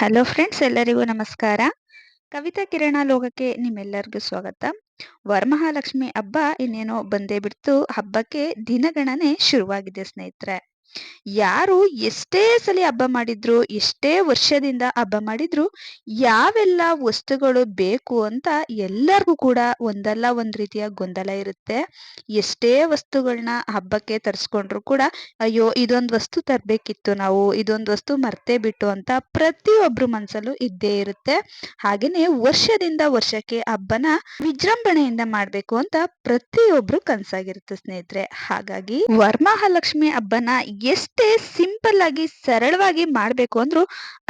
Hello friends ಎಲ್ಲರಿಗೂ ನಮಸ್ಕಾರ. ಕವಿತಾ ಕಿರಣ ಲೋಕಕ್ಕೆ ನಿಮ್ಮೆಲ್ಲರಿಗೂ ಸ್ವಾಗತ. ವರಮಹಾಲಕ್ಷ್ಮಿ ಹಬ್ಬ ಇನ್ನೇನೋ ಬಂದೇ ಬಿಡ್ತು. ಹಬ್ಬಕ್ಕೆ ದಿನಗಣನೆ ಶುರುವಾಗಿದೆ ಸ್ನೇಹಿತರೆ. ಯಾರು ಎಷ್ಟೇ ಸಲ ಹಬ್ಬ ಮಾಡಿದ್ರು, ಎಷ್ಟೇ ವರ್ಷದಿಂದ ಹಬ್ಬ ಮಾಡಿದ್ರು, ಯಾವೆಲ್ಲ ವಸ್ತುಗಳು ಬೇಕು ಅಂತ ಎಲ್ಲರಿಗೂ ಕೂಡ ಒಂದಲ್ಲ ಒಂದ್ ರೀತಿಯ ಗೊಂದಲ ಇರುತ್ತೆ. ಎಷ್ಟೇ ವಸ್ತುಗಳನ್ನ ಹಬ್ಬಕ್ಕೆ ತರಿಸ್ಕೊಂಡ್ರು ಕೂಡ, ಅಯ್ಯೋ, ಇದೊಂದು ವಸ್ತು ತರಬೇಕಿತ್ತು, ನಾವು ಇದೊಂದು ವಸ್ತು ಮರ್ತೇ ಬಿಟ್ಟು ಅಂತ ಪ್ರತಿಯೊಬ್ಬರು ಮನಸ್ಸಲ್ಲೂ ಇದ್ದೇ ಇರುತ್ತೆ. ಹಾಗೇನೆ ವರ್ಷದಿಂದ ವರ್ಷಕ್ಕೆ ಹಬ್ಬನ ವಿಜೃಂಭಣೆಯಿಂದ ಮಾಡ್ಬೇಕು ಅಂತ ಪ್ರತಿಯೊಬ್ರು ಕನಸಾಗಿರುತ್ತೆ ಸ್ನೇಹಿತರೆ. ಹಾಗಾಗಿ ವರ್ಮಹಾಲಕ್ಷ್ಮಿ ಹಬ್ಬನ ಎಷ್ಟೇ ಸಿಂಪಲ್ ಆಗಿ, ಸರಳವಾಗಿ ಮಾಡಬೇಕು ಅಂದ್ರೂ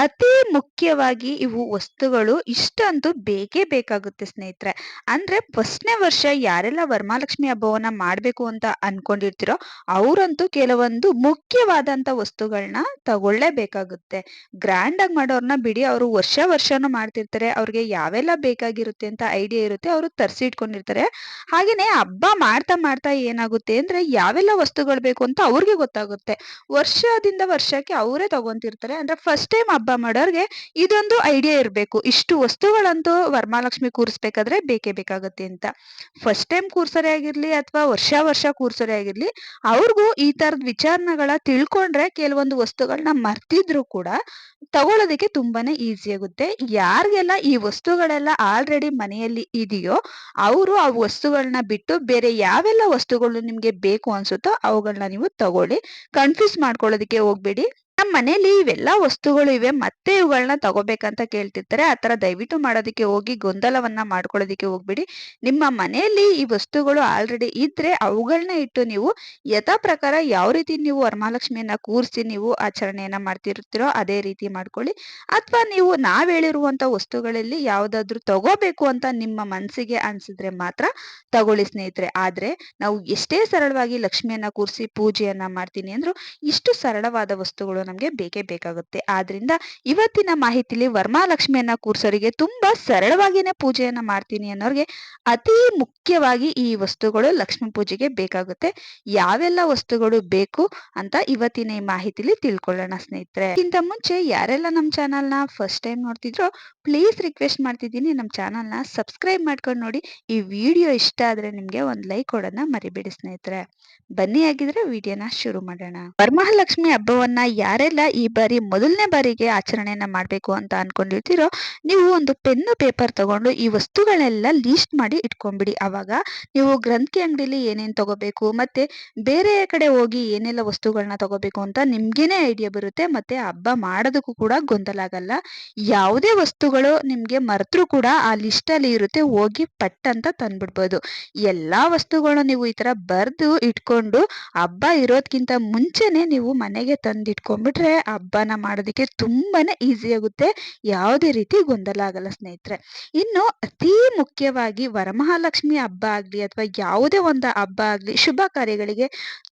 ಅತಿ ಮುಖ್ಯವಾಗಿ ಇವು ವಸ್ತುಗಳು ಇಷ್ಟಂತೂ ಬೇಕೇ ಬೇಕಾಗುತ್ತೆ ಸ್ನೇಹಿತರೆ. ಅಂದ್ರೆ ಫಸ್ಟ್ನೇ ವರ್ಷ ಯಾರೆಲ್ಲ ವರಮಹಾಲಕ್ಷ್ಮಿ ಹಬ್ಬವನ್ನ ಮಾಡಬೇಕು ಅಂತ ಅನ್ಕೊಂಡಿರ್ತೀರೋ ಅವರಂತೂ ಕೆಲವೊಂದು ಮುಖ್ಯವಾದಂತ ವಸ್ತುಗಳನ್ನ ತಗೊಳ್ಳೇಬೇಕಾಗುತ್ತೆ. ಗ್ರ್ಯಾಂಡ್ ಆಗಿ ಮಾಡೋರ್ನ ಬಿಡಿ, ಅವರು ವರ್ಷ ವರ್ಷನೂ ಮಾಡ್ತಿರ್ತಾರೆ, ಅವ್ರಿಗೆ ಯಾವೆಲ್ಲ ಬೇಕಾಗಿರುತ್ತೆ ಅಂತ ಐಡಿಯಾ ಇರುತ್ತೆ, ಅವರು ತರಿಸಿ ಇಟ್ಕೊಂಡಿರ್ತಾರೆ ಹಾಗೇನೆ ಹಬ್ಬ ಮಾಡ್ತಾ ಮಾಡ್ತಾ ಏನಾಗುತ್ತೆ ಅಂದ್ರೆ ಯಾವೆಲ್ಲ ವಸ್ತುಗಳು ಬೇಕು ಅಂತ ಅವ್ರಿಗೆ ಗೊತ್ತಾಗುತ್ತೆ. ವರ್ಷದಿಂದ ವರ್ಷಕ್ಕೆ ಅವರೇ ತಗೊಂತಿರ್ತಾರೆ. ಅಂದ್ರೆ ಫಸ್ಟ್ ಟೈಮ್ ಹಬ್ಬ ಮಾಡೋರ್ಗೆ ಇದೊಂದು ಐಡಿಯಾ ಇರಬೇಕು. ಇಷ್ಟು ವಸ್ತುಗಳಂತೂ ವರಮಹಾಲಕ್ಷ್ಮಿ ಕೂರಿಸ್ಬೇಕಾದ್ರೆ ಬೇಕೇ ಬೇಕಾಗುತ್ತೆ ಅಂತ. ಫಸ್ಟ್ ಟೈಮ್ ಕೂರ್ಸೋರೆ ಆಗಿರ್ಲಿ ಅಥವಾ ವರ್ಷ ವರ್ಷ ಕೂರ್ಸೋರೆ ಆಗಿರ್ಲಿ, ಅವ್ರಿಗೂ ಈ ತರದ ವಿಚಾರಗಳ ತಿಳ್ಕೊಂಡ್ರೆ ಕೆಲವೊಂದು ವಸ್ತುಗಳನ್ನ ಮರ್ತಿದ್ರು ಕೂಡ ತಗೊಳ್ಳೋದಕ್ಕೆ ತುಂಬಾನೇ ಈಸಿ ಆಗುತ್ತೆ. ಯಾರಿಗೆಲ್ಲ ಈ ವಸ್ತುಗಳೆಲ್ಲ ಆಲ್ರೆಡಿ ಮನೆಯಲ್ಲಿ ಇದೆಯೋ, ಅವರು ಆ ವಸ್ತುಗಳನ್ನ ಬಿಟ್ಟು ಬೇರೆ ಯಾವೆಲ್ಲ ವಸ್ತುಗಳು ನಿಮ್ಗೆ ಬೇಕು ಅನ್ಸುತ್ತೋ ಅವುಗಳನ್ನ ನೀವು ತಗೊಳ್ಳಿ. ಕನ್ಫ್ಯೂಸ್ ಮಾಡ್ಕೊಳ್ಳೋದಕ್ಕೆ ಹೋಗ್ಬೇಡಿ. ನಮ್ಮ ಮನೇಲಿ ಇವೆಲ್ಲ ವಸ್ತುಗಳು ಇವೆ, ಮತ್ತೆ ಇವುಗಳನ್ನ ತಗೋಬೇಕಂತ ಕೇಳ್ತಿರ್ತಾರೆ. ಆ ತರ ದಯವಿಟ್ಟು ಮಾಡೋದಕ್ಕೆ ಹೋಗಿ ಗೊಂದಲವನ್ನ ಮಾಡ್ಕೊಳ್ಳೋದಕ್ಕೆ ಹೋಗ್ಬಿಡಿ. ನಿಮ್ಮ ಮನೆಯಲ್ಲಿ ಈ ವಸ್ತುಗಳು ಆಲ್ರೆಡಿ ಇದ್ರೆ ಅವುಗಳನ್ನ ಇಟ್ಟು ನೀವು ಯಥಾ ಪ್ರಕಾರ ಯಾವ ರೀತಿ ನೀವು ವರಮಹಾಲಕ್ಷ್ಮಿಯನ್ನ ಕೂರಿಸಿ ನೀವು ಆಚರಣೆಯನ್ನ ಮಾಡ್ತಿರ್ತೀರೋ ಅದೇ ರೀತಿ ಮಾಡ್ಕೊಳ್ಳಿ. ಅಥವಾ ನೀವು ನಾವ್ ಹೇಳಿರುವಂತ ವಸ್ತುಗಳಲ್ಲಿ ಯಾವ್ದಾದ್ರು ತಗೋಬೇಕು ಅಂತ ನಿಮ್ಮ ಮನಸ್ಸಿಗೆ ಅನ್ಸಿದ್ರೆ ಮಾತ್ರ ತಗೊಳ್ಳಿ ಸ್ನೇಹಿತರೆ. ಆದ್ರೆ ನಾವು ಎಷ್ಟೇ ಸರಳವಾಗಿ ಲಕ್ಷ್ಮಿಯನ್ನ ಕೂರಿಸಿ ಪೂಜೆಯನ್ನ ಮಾಡ್ತೀನಿ ಅಂದ್ರು ಇಷ್ಟು ಸರಳವಾದ ವಸ್ತುಗಳು ನಮ್ಗೆ ಬೇಕೇ ಬೇಕಾಗುತ್ತೆ. ಆದ್ರಿಂದ ಇವತ್ತಿನ ಮಾಹಿತಿಲಿ ವರ್ಮಾಲಕ್ಷ್ಮಿಯನ್ನ ಕೂರ್ಸೋರಿಗೆ ತುಂಬಾ ಸರಳವಾಗಿನೇ ಪೂಜೆಯನ್ನ ಮಾಡ್ತೀನಿ ಅನ್ನೋರಿಗೆ ಅತಿ ಮುಖ್ಯವಾಗಿ ಈ ವಸ್ತುಗಳು ಲಕ್ಷ್ಮಿ ಪೂಜೆಗೆ ಬೇಕಾಗುತ್ತೆ. ಯಾವೆಲ್ಲ ವಸ್ತುಗಳು ಬೇಕು ಅಂತ ಇವತ್ತಿನ ಈ ಮಾಹಿತಿಲಿ ತಿಳ್ಕೊಳ್ಳೋಣ ಸ್ನೇಹಿತರೆ. ಇಂತ ಮುಂಚೆ ಯಾರೆಲ್ಲ ನಮ್ಮ ಚಾನಲ್ನ ಫಸ್ಟ್ ಟೈಮ್ ನೋಡ್ತಿದ್ರೋ ಪ್ಲೀಸ್ ರಿಕ್ವೆಸ್ಟ್ ಮಾಡ್ತಿದ್ದೀನಿ ನಮ್ಮ ಚಾನಲ್ನ ಸಬ್ಸ್ಕ್ರೈಬ್ ಮಾಡ್ಕೊಂಡು ನೋಡಿ. ಈ ವಿಡಿಯೋ ಇಷ್ಟ ಆದ್ರೆ ನಿಮ್ಗೆ ಒಂದ್ ಲೈಕ್ ಕೊಡೋಣ ಮರಿಬೇಡಿ ಸ್ನೇಹಿತರೆ. ಬನ್ನಿ ಆಗಿದ್ರೆ ವಿಡಿಯೋನ ಶುರು ಮಾಡೋಣ. ವರಮಹಾಲಕ್ಷ್ಮಿ ಹಬ್ಬವನ್ನ ಯಾರೆಲ್ಲ ಈ ಬಾರಿ ಮೊದಲನೇ ಬಾರಿಗೆ ಆಚರಣೆಯನ್ನ ಮಾಡ್ಬೇಕು ಅಂತ ಅನ್ಕೊಂಡಿರ್ತೀರೋ, ನೀವು ಒಂದು ಪೆನ್ನು, ಪೇಪರ್ ತಗೊಂಡು ಈ ವಸ್ತುಗಳೆಲ್ಲ ಲೀಸ್ಟ್ ಮಾಡಿ ಇಟ್ಕೊಂಡ್ಬಿಡಿ. ಅವಾಗ ನೀವು ಗ್ರಂಥಿ ಅಂಗಡಿಲಿ ಏನೇನು ತಗೋಬೇಕು, ಮತ್ತೆ ಬೇರೆ ಕಡೆ ಹೋಗಿ ಏನೆಲ್ಲ ವಸ್ತುಗಳನ್ನ ತಗೋಬೇಕು ಅಂತ ನಿಮ್ಗೇನೆ ಐಡಿಯಾ ಬರುತ್ತೆ, ಮತ್ತೆ ಹಬ್ಬ ಮಾಡೋದಕ್ಕೂ ಕೂಡ ಗೊಂದಲ ಆಗಲ್ಲ. ಯಾವುದೇ ವಸ್ತುಗಳು ನಿಮ್ಗೆ ಮರೆತರೂ ಕೂಡ ಆ ಲಿಸ್ಟ್ ಅಲ್ಲಿ ಇರುತ್ತೆ, ಹೋಗಿ ಪಟ್ ಅಂತ ತಂದ್ಬಿಡ್ಬೋದು. ಎಲ್ಲಾ ವಸ್ತುಗಳು ನೀವು ಈ ತರ ಬರ್ದು ಇಟ್ಕೊಂಡು, ಹಬ್ಬ ಇರೋದ್ಕಿಂತ ಮುಂಚೆನೆ ನೀವು ಮನೆಗೆ ತಂದು ಇಟ್ಕೊಂಡ್ಬಿಟ್ರೆ ಹಬ್ಬನ ಮಾಡೋದಕ್ಕೆ ತುಂಬಾನೇ ಈಸಿ ಆಗುತ್ತೆ. ಯಾವುದೇ ರೀತಿ ಗೊಂದಲ ಆಗಲ್ಲ ಸ್ನೇಹಿತರೆ. ಇನ್ನು ಅತಿ ಮುಖ್ಯವಾಗಿ ವರಮಹಾಲಕ್ಷ್ಮಿ ಹಬ್ಬ ಆಗಲಿ ಅಥವಾ ಯಾವುದೇ ಒಂದು ಹಬ್ಬ ಆಗಲಿ ಶುಭ ಕಾರ್ಯಗಳಿಗೆ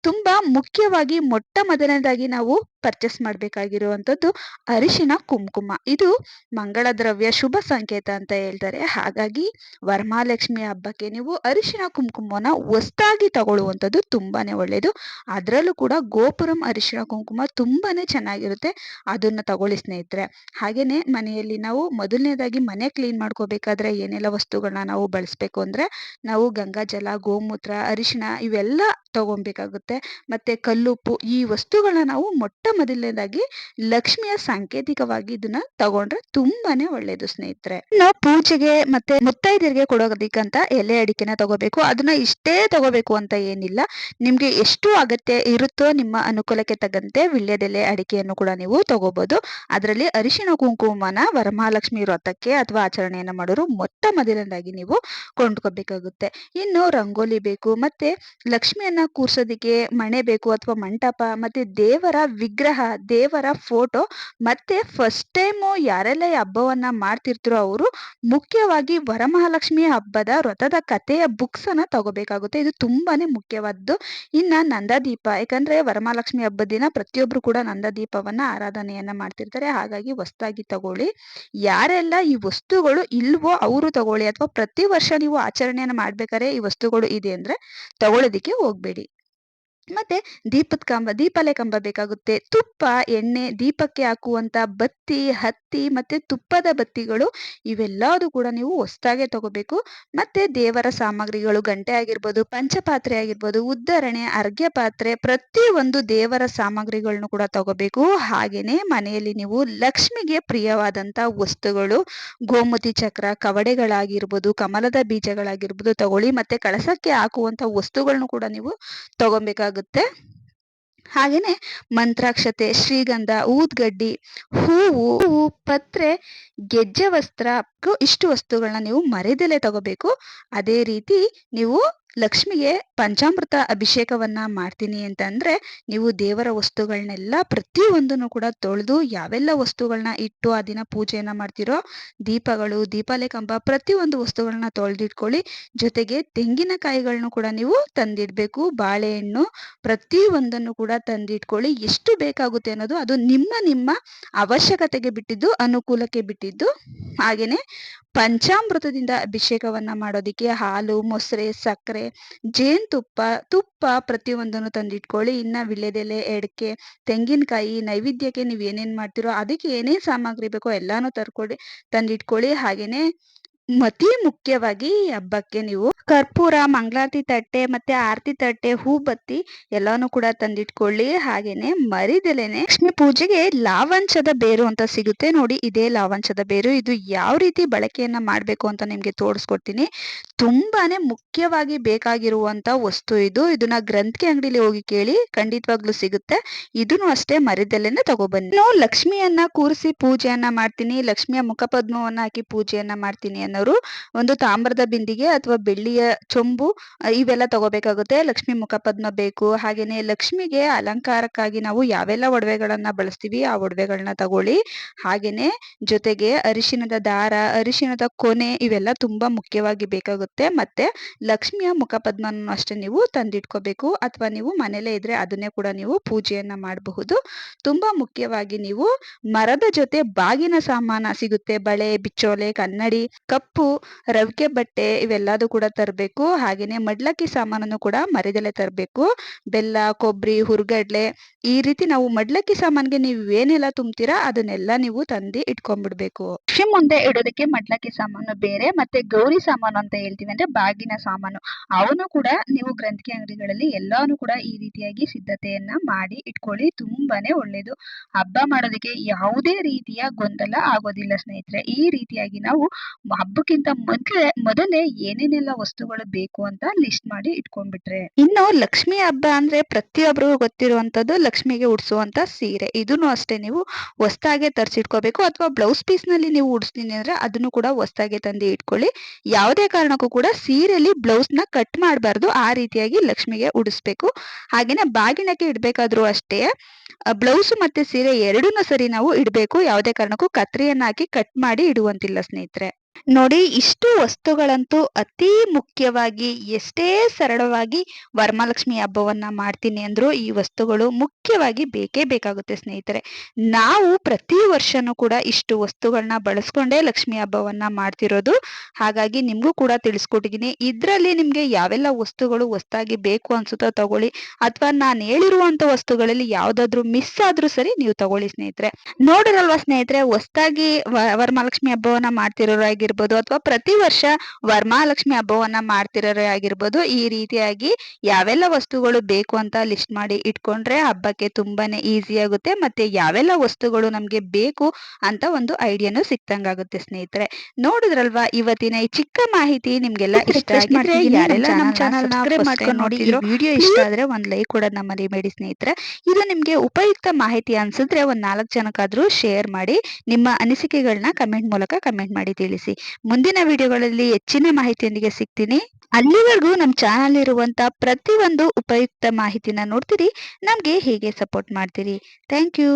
ತುಂಬಾ ಮುಖ್ಯವಾಗಿ ಮೊಟ್ಟ ಮೊದಲನೇದಾಗಿ ನಾವು ಪರ್ಚೇಸ್ ಮಾಡ್ಬೇಕಾಗಿರುವಂತದ್ದು ಅರಿಶಿನ ಕುಂಕುಮ. ಇದು ಮಂಗಳ ದ್ರವ್ಯ ಶುಭ ಸಂಕೇತ ಅಂತ ಹೇಳ್ತಾರೆ. ಹಾಗಾಗಿ ವರಮಹಾಲಕ್ಷ್ಮಿ ಹಬ್ಬಕ್ಕೆ ನೀವು ಅರಿಶಿನ ಕುಂಕುಮನ ಹೊಸ್ತಾಗಿ ತಗೊಳ್ಳುವಂಥದ್ದು ತುಂಬಾನೇ ಒಳ್ಳೆಯದು ಅದರಲ್ಲೂ ಕೂಡ ಗೋಪುರಂ ಅರಿಶಿನ ಕುಂಕುಮ ತುಂಬಾನೇ ಚೆನ್ನಾಗಿರುತ್ತೆ. ಅದನ್ನ ತಗೊಳ್ಳಿ ಸ್ನೇಹಿತರೆ. ಹಾಗೇನೆ ಮನೆಯಲ್ಲಿ ನಾವು ಮೊದಲನೇದಾಗಿ ಮನೆ ಕ್ಲೀನ್ ಮಾಡ್ಕೋಬೇಕಾದ್ರೆ ಏನೆಲ್ಲ ವಸ್ತುಗಳನ್ನ ನಾವು ಬಳಸ್ಬೇಕು ಅಂದ್ರೆ ನಾವು ಗಂಗಾ ಜಲ, ಗೋಮೂತ್ರ ಅರಿಶಿನ ಇವೆಲ್ಲ ತಗೊಬೇಕಾಗುತ್ತೆ ಮತ್ತೆ ಕಲ್ಲುಪ್ಪು ಈ ವಸ್ತುಗಳನ್ನ ನಾವು ಮೊಟ್ಟ ಮೊದಲನೇದಾಗಿ ಲಕ್ಷ್ಮಿಯ ಸಾಂಕೇತಿಕವಾಗಿ ಇದನ್ನ ತಗೊಂಡ್ರೆ ತುಂಬಾನೇ ಒಳ್ಳೇದು ಸ್ನೇಹಿತರೆ. ನಾವು ಪೂಜೆಗೆ ಮತ್ತೆ ಮುತ್ತೈದರಿಗೆ ಕೊಡೋದಕ್ಕಂತ ಎಲೆ ಅಡಿಕೆನ ತಗೋಬೇಕು ಅದನ್ನ ಇಷ್ಟೇ ತಗೋಬೇಕು ಅಂತ ಏನಿಲ್ಲ. ನಿಮ್ಗೆ ಎಷ್ಟು ಅಗತ್ಯ ಇರುತ್ತೋ ನಿಮ್ಮ ಅನುಕೂಲಕ್ಕೆ ತಗಂತೆ ವಿಳ್ಯದೆಲೆ ಅಡಿಕೆಯನ್ನು ಕೂಡ ನೀವು ತಗೋಬಹುದು ಅದರಲ್ಲಿ ಅರಿಶಿಣ ಕುಂಕುಮನ ವರಮಹಾಲಕ್ಷ್ಮಿ ವ್ರತಕ್ಕೆ ಅಥವಾ ಆಚರಣೆಯನ್ನು ಮಾಡೋರು ಮೊತ್ತ ಮೊದಲನೇದಾಗಿ ನೀವು ಕೊಂಡ್ಕೋಬೇಕಾಗುತ್ತೆ. ಇನ್ನು ರಂಗೋಲಿ ಬೇಕು, ಮತ್ತೆ ಲಕ್ಷ್ಮಿಯನ್ನ ಕೂರ್ಸೋದಿಕ್ಕೆ ಮಣೆ ಬೇಕು ಅಥವಾ ಮಂಟಪ, ಮತ್ತೆ ದೇವರ ವಿಗ್ರಹ, ದೇವರ ಫೋಟೋ, ಮತ್ತೆ ಫಸ್ಟ್ ಟೈಮು ಯಾರೆಲ್ಲ ಈ ಹಬ್ಬವನ್ನ ಮಾಡ್ತಿರ್ತಾರೋ ಅವರು ಮುಖ್ಯವಾಗಿ ವರಮಹಾಲಕ್ಷ್ಮಿ ಹಬ್ಬದ ವ್ರತದ ಕಥೆಯ ಬುಕ್ಸ್ ಅನ್ನ ತಗೋಬೇಕಾಗುತ್ತೆ. ಇದು ತುಂಬಾನೇ ಮುಖ್ಯವಾದ್ದು. ಇನ್ನ ನಂದಾದೀಪ ಯಾಕಂದ್ರೆ ವರಮಹಾಲಕ್ಷ್ಮಿ ಹಬ್ಬದ ದಿನ ಪ್ರತಿಯೊಬ್ರು ಕೂಡ ನಂದಾದೀಪವನ್ನ ಆರಾಧನೆಯನ್ನ ಮಾಡ್ತಿರ್ತಾರೆ. ಹಾಗಾಗಿ ಹೊಸ್ತಾಗಿ ತಗೊಳ್ಳಿ. ಯಾರೆಲ್ಲ ಈ ವಸ್ತುಗಳು ಇಲ್ವೋ ಅವರು ತಗೊಳ್ಳಿ. ಅಥವಾ ಪ್ರತಿ ವರ್ಷ ನೀವು ಆಚರಣೆಯನ್ನ ಮಾಡ್ಬೇಕಾದ್ರೆ ಈ ವಸ್ತುಗಳು ಇದೆ ಅಂದ್ರೆ ತಗೊಳ್ಳೋದಿಕ್ಕೆ ಹೋಗ್ಬೇಡಿ. ಮತ್ತೆ ದೀಪದ ಕಂಬ ದೀಪಾಲೆ ಕಂಬ ಬೇಕಾಗುತ್ತೆ. ತುಪ್ಪ, ಎಣ್ಣೆ, ದೀಪಕ್ಕೆ ಹಾಕುವಂತ ಬತ್ತಿ, ಹತ್ತಿ ಮತ್ತೆ ತುಪ್ಪದ ಬತ್ತಿಗಳು ಇವೆಲ್ಲದೂ ಕೂಡ ನೀವು ಹೊಸ್ತಾಗೆ ತಗೋಬೇಕು. ಮತ್ತೆ ದೇವರ ಸಾಮಗ್ರಿಗಳು ಗಂಟೆ ಆಗಿರ್ಬೋದು, ಪಂಚಪಾತ್ರೆ ಆಗಿರ್ಬೋದು ಉದ್ದರಣೆ ಅರ್ಘ್ಯ ಪಾತ್ರೆ ಪ್ರತಿ ಒಂದು ದೇವರ ಸಾಮಗ್ರಿಗಳನ್ನು ಕೂಡ ತಗೋಬೇಕು. ಹಾಗೆಯೇ ಮನೆಯಲ್ಲಿ ನೀವು ಲಕ್ಷ್ಮಿಗೆ ಪ್ರಿಯವಾದಂತ ವಸ್ತುಗಳು, ಗೋಮತಿ ಚಕ್ರ, ಕವಡೆಗಳಾಗಿರ್ಬೋದು, ಕಮಲದ ಬೀಜಗಳಾಗಿರ್ಬೋದು ತಗೊಳ್ಳಿ. ಮತ್ತೆ ಕಳಸಕ್ಕೆ ಹಾಕುವಂತ ವಸ್ತುಗಳನ್ನು ಕೂಡ ನೀವು ತಗೊಬೇಕಾಗುತ್ತೆ. ಹಾಗೇನೆ ಮಂತ್ರಾಕ್ಷತೆ, ಶ್ರೀಗಂಧ, ಊದ್ಗಡ್ಡಿ, ಹೂವು ಹೂವು, ಪತ್ರೆ, ಗೆಜ್ಜೆ ವಸ್ತ್ರ, ಇಷ್ಟು ವಸ್ತುಗಳನ್ನ ನೀವು ಮರೆದಲ್ಲೇ ತಗೋಬೇಕು. ಅದೇ ರೀತಿ ನೀವು ಲಕ್ಷ್ಮಿಗೆ ಪಂಚಾಮೃತ ಅಭಿಷೇಕವನ್ನ ಮಾಡ್ತೀನಿ ಅಂತಂದ್ರೆ ನೀವು ದೇವರ ವಸ್ತುಗಳನ್ನೆಲ್ಲ ಪ್ರತಿಯೊಂದನ್ನು ಕೂಡ ತೊಳೆದು ಯಾವೆಲ್ಲ ವಸ್ತುಗಳನ್ನ ಇಟ್ಟು ಆ ದಿನ ಪೂಜೆಯನ್ನ ಮಾಡ್ತಿರೋ, ದೀಪಗಳು ದೀಪಾಲೆ ಕಂಬ ಪ್ರತಿಯೊಂದು ವಸ್ತುಗಳನ್ನ ತೊಳೆದಿಟ್ಕೊಳ್ಳಿ. ಜೊತೆಗೆ ತೆಂಗಿನಕಾಯಿಗಳನ್ನು ಕೂಡ ನೀವು ತಂದಿಡ್ಬೇಕು. ಬಾಳೆಹಣ್ಣು ಪ್ರತಿಯೊಂದನ್ನು ಕೂಡ ತಂದಿಟ್ಕೊಳ್ಳಿ. ಎಷ್ಟು ಬೇಕಾಗುತ್ತೆ ಅನ್ನೋದು ಅದು ನಿಮ್ಮ ನಿಮ್ಮ ಅವಶ್ಯಕತೆಗೆ ಬಿಟ್ಟಿದ್ದು, ಅನುಕೂಲಕ್ಕೆ ಬಿಟ್ಟಿದ್ದು. ಹಾಗೇನೆ ಪಂಚಾಮೃತದಿಂದ ಅಭಿಷೇಕವನ್ನ ಮಾಡೋದಿಕ್ಕೆ ಹಾಲು, ಮೊಸರೆ, ಸಕ್ಕರೆ ಜೇನುತುಪ್ಪ ತುಪ್ಪ ಪ್ರತಿಯೊಂದನ್ನು ತಂದಿಟ್ಕೊಳ್ಳಿ. ಇನ್ನ ವಿಳ್ಯದೆಲೆ, ಎಡಕೆ, ತೆಂಗಿನಕಾಯಿ ನೈವೇದ್ಯಕ್ಕೆ ನೀವು ಏನೇನ್ ಮಾಡ್ತಿರೋ ಅದಕ್ಕೆ ಏನೇನ್ ಸಾಮಗ್ರಿ ಬೇಕೋ ಎಲ್ಲಾನು ತರ್ಕೊಳ್ಳಿ ತಂದಿಟ್ಕೊಳ್ಳಿ. ಹಾಗೇನೆ ಅತಿ ಮುಖ್ಯವಾಗಿ ಈ ಹಬ್ಬಕ್ಕೆ ನೀವು ಕರ್ಪೂರ, ಮಂಗಳಾರತಿ ತಟ್ಟೆ ಮತ್ತೆ ಆರತಿ ತಟ್ಟೆ, ಹೂಬತ್ತಿ ಎಲ್ಲಾನು ಕೂಡ ತಂದಿಟ್ಕೊಳ್ಳಿ. ಹಾಗೇನೆ ಮರಿದೆಲೆನೆ ಲಕ್ಷ್ಮಿ ಪೂಜೆಗೆ ಲಾವಂಚದ ಬೇರು ಅಂತ ಸಿಗುತ್ತೆ ನೋಡಿ. ಇದೇ ಲಾವಂಚದ ಬೇರು. ಇದು ಯಾವ ರೀತಿ ಬಳಕೆಯನ್ನ ಮಾಡ್ಬೇಕು ಅಂತ ನಿಮ್ಗೆ ತೋರಿಸ್ಕೊಡ್ತೀನಿ. ತುಂಬಾನೇ ಮುಖ್ಯವಾಗಿ ಬೇಕಾಗಿರುವಂತ ವಸ್ತು ಇದು. ಇದನ್ನ ಗ್ರಂಥಿ ಅಂಗಡಿಲಿ ಹೋಗಿ ಕೇಳಿ ಖಂಡಿತವಾಗ್ಲೂ ಸಿಗುತ್ತೆ. ಇದನ್ನು ಅಷ್ಟೇ ಮರಿದೆಲೆನೆ ತಗೊಬನ್ನಿ. ನಾವು ಲಕ್ಷ್ಮಿಯನ್ನ ಕೂರಿಸಿ ಪೂಜೆಯನ್ನ ಮಾಡ್ತೀನಿ. ಲಕ್ಷ್ಮಿಯ ಮುಖಪದ್ಮವನ್ನ ಹಾಕಿ ಪೂಜೆಯನ್ನ ಮಾಡ್ತೀನಿ ಅನ್ನೋರು ಒಂದು ತಾಮ್ರದ ಬಿಂದಿಗೆ ಅಥವಾ ಬೆಳ್ಳಿಯ ಚೊಂಬು ಇವೆಲ್ಲ ತಗೋಬೇಕಾಗುತ್ತೆ. ಲಕ್ಷ್ಮಿ ಮುಖಪದ್ಮ ಬೇಕು. ಹಾಗೇನೆ ಲಕ್ಷ್ಮಿಗೆ ಅಲಂಕಾರಕ್ಕಾಗಿ ನಾವು ಯಾವೆಲ್ಲ ಒಡವೆಗಳನ್ನ ಬಳಸ್ತೀವಿ ಆ ಒಡವೆಗಳನ್ನ ತಗೊಳ್ಳಿ. ಹಾಗೇನೆ ಜೊತೆಗೆ ಅರಿಶಿಣದ ದಾರ, ಅರಿಶಿಣದ ಕೊನೆ ಇವೆಲ್ಲ ತುಂಬಾ ಮುಖ್ಯವಾಗಿ ಬೇಕಾಗುತ್ತೆ. ಮತ್ತೆ ಲಕ್ಷ್ಮಿಯ ಮುಖಪದ್ಮನ್ನು ಅಷ್ಟೇ ನೀವು ತಂದಿಟ್ಕೋಬೇಕು. ಅಥವಾ ನೀವು ಮನೇಲೆ ಇದ್ರೆ ಅದನ್ನೇ ಕೂಡ ನೀವು ಪೂಜೆಯನ್ನ ಮಾಡಬಹುದು. ತುಂಬಾ ಮುಖ್ಯವಾಗಿ ನೀವು ಮರದ ಜೊತೆ ಬಾಗಿನ ಸಾಮಾನ ಸಿಗುತ್ತೆ. ಬಳೆ, ಬಿಚ್ಚೋಲೆ, ಕನ್ನಡಿ ಕಪ್ಪು ರವಿಕೆ ಬಟ್ಟೆ ಇವೆಲ್ಲದೂ ಕೂಡ ತರಬೇಕು. ಹಾಗೇನೆ ಮಡ್ಲಕ್ಕಿ ಸಾಮಾನನ್ನು ಕೂಡ ಮರದಲ್ಲೇ ತರಬೇಕು. ಬೆಲ್ಲ ಕೊಬ್ಬರಿ ಹುರ್ಗಡ್ಲೆ ಈ ರೀತಿ ನಾವು ಮಡ್ಲಕ್ಕಿ ಸಾಮಾನ್ಗೆ ನೀವು ಏನೆಲ್ಲ ತುಂಬ್ತೀರಾ ಅದನ್ನೆಲ್ಲ ನೀವು ತಂದಿ ಇಟ್ಕೊಂಡ್ಬಿಡ್ಬೇಕು ಲಕ್ಷ್ಮಿ ಮುಂದೆ ಇಡೋದಕ್ಕೆ ಮಡ್ಲಕ್ಕಿ ಸಾಮಾನು ಬೇರೆ ಮತ್ತೆ ಗೌರಿ ಸಾಮಾನು ಅಂತ ಹೇಳ್ತೀವಿ ಅಂದ್ರೆ ಬಾಗಿನ ಸಾಮಾನು. ಅವನು ಕೂಡ ನೀವು ಗ್ರಂಥಿಕೆ ಅಂಗಡಿಗಳಲ್ಲಿ ಎಲ್ಲಾನು ಕೂಡ ಈ ರೀತಿಯಾಗಿ ಸಿದ್ಧತೆಯನ್ನ ಮಾಡಿ ಇಟ್ಕೊಳ್ಳಿ ತುಂಬಾನೇ ಒಳ್ಳೇದು. ಹಬ್ಬ ಮಾಡೋದಕ್ಕೆ ಯಾವುದೇ ರೀತಿಯ ಗೊಂದಲ ಆಗೋದಿಲ್ಲ ಸ್ನೇಹಿತರೆ. ಈ ರೀತಿಯಾಗಿ ನಾವು ಹಬ್ಬಕ್ಕಿಂತ ಮೊದಲೇ ಮೊದಲೇ ಏನೇನೆಲ್ಲ ವಸ್ತುಗಳು ಬೇಕು ಅಂತ ಲಿಸ್ಟ್ ಮಾಡಿ ಇಟ್ಕೊಂಡ್ಬಿಟ್ರೆ. ಇನ್ನು ಲಕ್ಷ್ಮಿ ಹಬ್ಬ ಅಂದ್ರೆ ಪ್ರತಿಯೊಬ್ಬರಿಗೂ ಗೊತ್ತಿರುವಂತದ್ದು ಲಕ್ಷ್ಮಿಗೆ ಉಡಿಸುವಂಥ ಸೀರೆ. ಇದನ್ನು ಅಷ್ಟೇ ನೀವು ಹೊಸ್ದಾಗೆ ತರಿಸಿಟ್ಕೋಬೇಕು ಅಥವಾ ಬ್ಲೌಸ್ ಪೀಸ್ನಲ್ಲಿ ನೀವು ಉಡಿಸ್ತೀನಿ ಅಂದ್ರೆ ಅದನ್ನು ಕೂಡ ಹೊಸ್ತಾಗೆ ತಂದು ಇಟ್ಕೊಳ್ಳಿ. ಯಾವುದೇ ಕಾರಣಕ್ಕೂ ಕೂಡ ಸೀರೆಯಲ್ಲಿ ಬ್ಲೌಸ್ನ ಕಟ್ ಮಾಡಬಾರ್ದು. ಆ ರೀತಿಯಾಗಿ ಲಕ್ಷ್ಮಿಗೆ ಉಡಿಸ್ಬೇಕು. ಹಾಗೆಯೇ ಬಾಗಿನಕ್ಕೆ ಇಡಬೇಕಾದ್ರೂ ಅಷ್ಟೇ ಬ್ಲೌಸ್ ಮತ್ತೆ ಸೀರೆ ಎರಡನ್ನೂ ಸರಿ ನಾವು ಇಡಬೇಕು. ಯಾವುದೇ ಕಾರಣಕ್ಕೂ ಕತ್ರಿಯನ್ನು ಹಾಕಿ ಕಟ್ ಮಾಡಿ ಇಡುವಂತಿಲ್ಲ ಸ್ನೇಹಿತರೆ. ನೋಡಿ, ಇಷ್ಟು ವಸ್ತುಗಳಂತೂ ಅತಿ ಮುಖ್ಯವಾಗಿ, ಎಷ್ಟೇ ಸರಳವಾಗಿ ವರಮಹಾಲಕ್ಷ್ಮಿ ಹಬ್ಬವನ್ನ ಮಾಡ್ತೀನಿ ಅಂದ್ರು ಈ ವಸ್ತುಗಳು ಮುಖ್ಯವಾಗಿ ಬೇಕೇ ಬೇಕಾಗುತ್ತೆ ಸ್ನೇಹಿತರೆ. ನಾವು ಪ್ರತಿ ವರ್ಷನೂ ಕೂಡ ಇಷ್ಟು ವಸ್ತುಗಳನ್ನ ಬಳಸ್ಕೊಂಡೇ ಲಕ್ಷ್ಮಿ ಹಬ್ಬವನ್ನ ಮಾಡ್ತಿರೋದು. ಹಾಗಾಗಿ ನಿಮ್ಗೂ ಕೂಡ ತಿಳಿಸ್ಕೊಟ್ಟಿದ್ದೀನಿ. ಇದ್ರಲ್ಲಿ ನಿಮ್ಗೆ ಯಾವೆಲ್ಲ ವಸ್ತುಗಳು ಹೊಸ್ದಾಗಿ ಬೇಕು ಅನ್ಸುತ್ತೋ ತಗೊಳ್ಳಿ. ಅಥವಾ ನಾನು ಹೇಳಿರುವಂತ ವಸ್ತುಗಳಲ್ಲಿ ಯಾವ್ದಾದ್ರು ಮಿಸ್ ಆದ್ರೂ ಸರಿ ನೀವು ತಗೊಳ್ಳಿ ಸ್ನೇಹಿತರೆ. ನೋಡಿರಲ್ವಾ ಸ್ನೇಹಿತರೆ, ಹೊಸ್ದಾಗಿ ವರಮಹಾಲಕ್ಷ್ಮಿ ಹಬ್ಬವನ್ನ ಮಾಡ್ತಿರೋರು ಆಗಿರ್ಬೋದು ಅಥವಾ ಪ್ರತಿ ವರ್ಷ ವರಮಹಾಲಕ್ಷ್ಮಿ ಹಬ್ಬವನ್ನ ಮಾಡ್ತಿರೋರೆ ಆಗಿರ್ಬೋದು ಈ ರೀತಿಯಾಗಿ ಯಾವೆಲ್ಲ ವಸ್ತುಗಳು ಬೇಕು ಅಂತ ಲಿಸ್ಟ್ ಮಾಡಿ ಇಟ್ಕೊಂಡ್ರೆ ಹಬ್ಬಕ್ಕೆ ತುಂಬಾನೇ ಈಸಿ ಆಗುತ್ತೆ ಮತ್ತೆ ಯಾವೆಲ್ಲ ವಸ್ತುಗಳು ನಮ್ಗೆ ಬೇಕು ಅಂತ ಒಂದು ಐಡಿಯಾನು ಸಿಕ್ತಂಗಾಗುತ್ತೆ ಸ್ನೇಹಿತರೆ. ನೋಡಿದ್ರಲ್ವಾ ಇವತ್ತಿನ ಈ ಚಿಕ್ಕ ಮಾಹಿತಿ ನಿಮ್ಗೆಲ್ಲ ಇಷ್ಟ ಆಗಿದ್ರೆ ಯಾರೆಲ್ಲ ನಮ್ಮ ಚಾನಲ್ ಮಾಡ್ಕೊಂಡು ವಿಡಿಯೋ ಇಷ್ಟ ಆದ್ರೆ ಒಂದ್ ಲೈಕ್ ಕೂಡ ನಮ್ಮಲ್ಲಿ ಮರಿಬೇಡಿ ಸ್ನೇಹಿತರೆ. ಇದು ನಿಮ್ಗೆ ಉಪಯುಕ್ತ ಮಾಹಿತಿ ಅನ್ಸಿದ್ರೆ ಒಂದ್ ನಾಲ್ಕು ಜನಕ್ಕಾದ್ರೂ ಶೇರ್ ಮಾಡಿ ನಿಮ್ಮ ಅನಿಸಿಕೆಗಳನ್ನ ಕಮೆಂಟ್ ಮೂಲಕ ಕಮೆಂಟ್ ಮಾಡಿ ತಿಳಿಸಿ. ಮುಂದಿನ ವಿಡಿಯೋಗಳಲ್ಲಿ ಹೆಚ್ಚಿನ ಮಾಹಿತಿಯೊಂದಿಗೆ ಸಿಗ್ತೀನಿ. ಅಲ್ಲಿವರೆಗೂ ನಮ್ಮ ಚಾನಲ್ ಇರುವಂತ ಪ್ರತಿಯೊಂದು ಉಪಯುಕ್ತ ಮಾಹಿತಿನ ನೋಡ್ತೀರಿ. ನಮ್ಗೆ ಹೀಗೆ ಸಪೋರ್ಟ್ ಮಾಡ್ತೀರಿ. Thank you